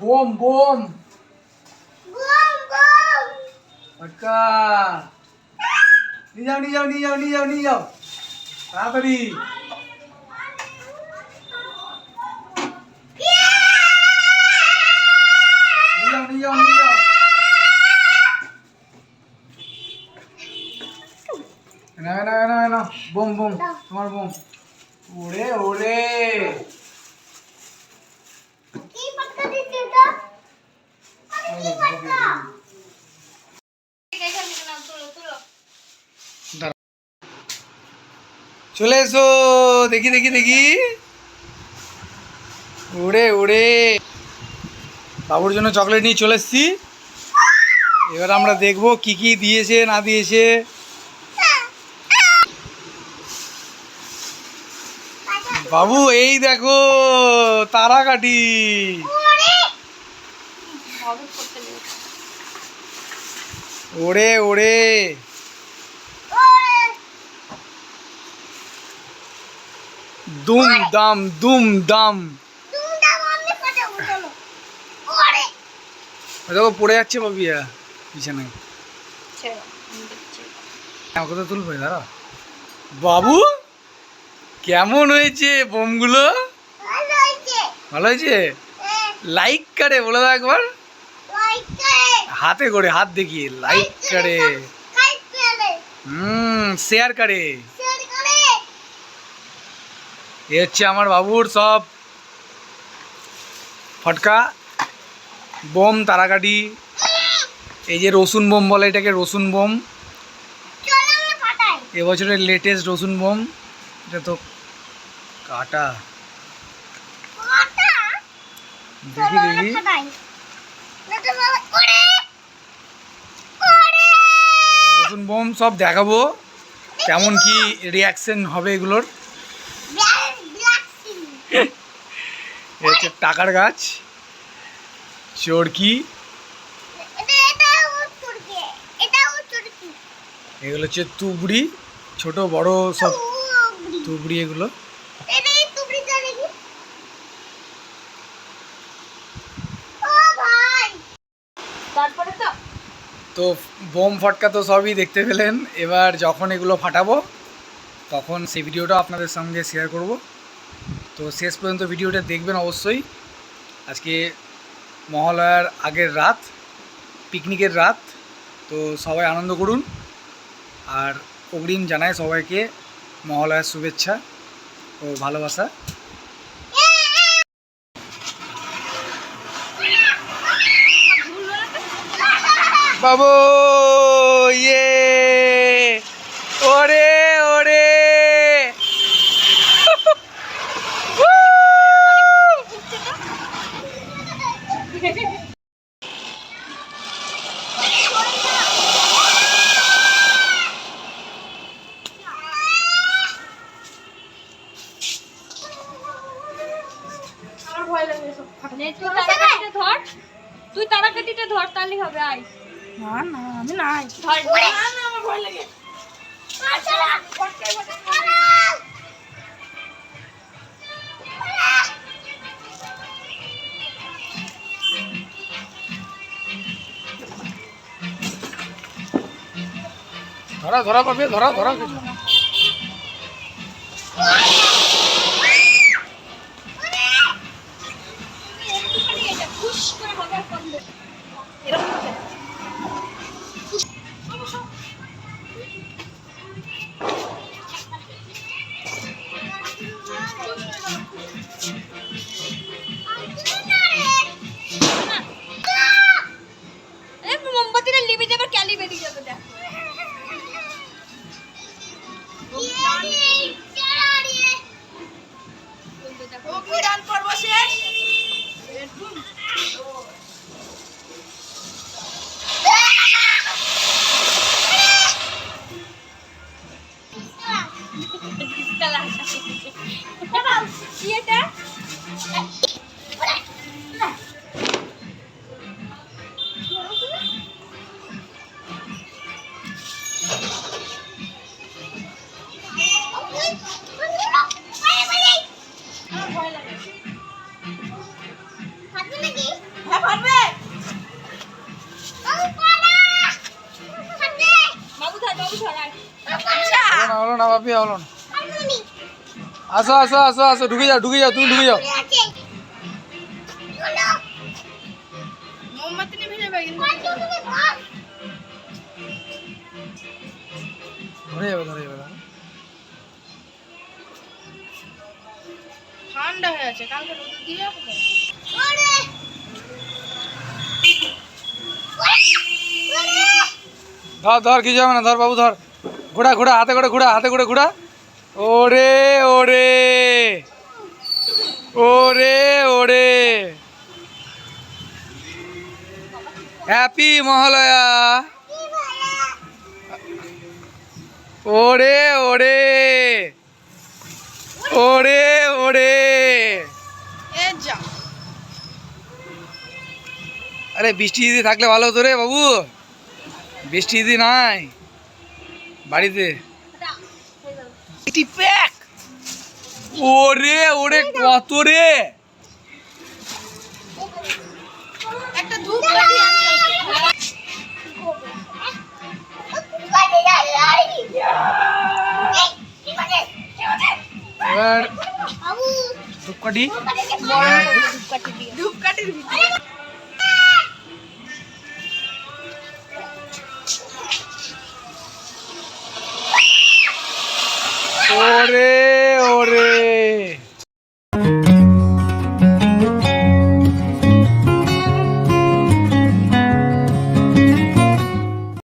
Bomb bomb ফটকা নিয়ে যাও নিয়ে যাও নিয়ে যাও নিয়ে যাও নিয়ে যাও তাড়াতাড়ি না না না না বোম বোম তোমার বোম ওরে ওরে চলে এসো দেখি দেখি দেখি। ওরে ওরে বাবুর জন্য চকলেট নিয়ে চলে এসছি। এবার আমরা দেখব কি কি দিয়েছে না দিয়েছে। বাবু এই দেখো তারা কাটি ওরে ওরে দুম দাম দুম দাম দেখো পড়ে যাচ্ছে বাবিয়া বিছানায় আমাকে তো তুলবে দাঁড়া বাবু কেমন হয়েছে বোমগুলো? ভালো হয়েছে। লাইক করে বলে দাও একবার। হাতে করে হাত দেখিয়ে লাইক করে হুম শেয়ার করে। এ হচ্ছে আমার বাবুর সব ফটকা, বোম তারাকাটি এই যে রসুন বোম বলে এটাকে, রসুন বোম। এবছরের লেটেস্ট রসুন বোম, এটা তো কাটা। দেখি দেখি। রসুন বোম সব দেখাবো, কেমন কি রিয়াকশন হবে এগুলোর এ হচ্ছে টাকার গাছ, চরকি, এগুলো হচ্ছে তুবড়ি, ছোট, বড় সব তুবড়ি এগুলো। তো বোম ফটকা তো সবই দেখতে পেলেন। এবার যখন এগুলো ফাটাবো, তখন সেই ভিডিওটা আপনাদের সঙ্গে শেয়ার করব। তো শেষ পর্যন্ত ভিডিওটা দেখবেন অবশ্যই। আজকে মহালয়ার আগের রাত পিকনিকের রাত তো সবাই আনন্দ করুন। আর অগ্রিম জানায় সবাইকে মহালয়ার শুভেচ্ছা ও ভালোবাসা। বাবু! তুই ধর। তুই ধর তাহলেই হবে আয়। না না আমি নাই। ধর না না আমার ভয় লাগে। ধরা ধরা। পাবে ধরা ধরা কিছু একটুখানি এটা খুশ করে হবে আর কম দেবে। এরকম না বাপি হলো না। আসো আসো আসো আসো ঢুকে যাও ঢুকে যাও তুমি ঢুকে যাও। ধরে যাবে ধরে যাবে ঠান্ডা হয়ে আছে কালকে রোদ দিয়ে ধর ধর কিছু হবে না ধর বাবু ধর। ঘোড়া ঘোড়া হাতে করে ঘোড়া হাতে করে ঘোড়া। ওরে ওরে। ওরে ওরে। হ্যাপি মহালয়া। ওরে ওরে। ওরে ওরে। আরে বৃষ্টি যদি থাকলে ভালো হতো রে বাবু। বৃষ্টি যদি নাই। বাড়িতে? প্যাক! ওরে ওরে কত রে? একটা ধূপ কাঠি আনতে হবে। এবার ধূপকাঠি। ধূপ কাঠির ভিতরে। ore, ore.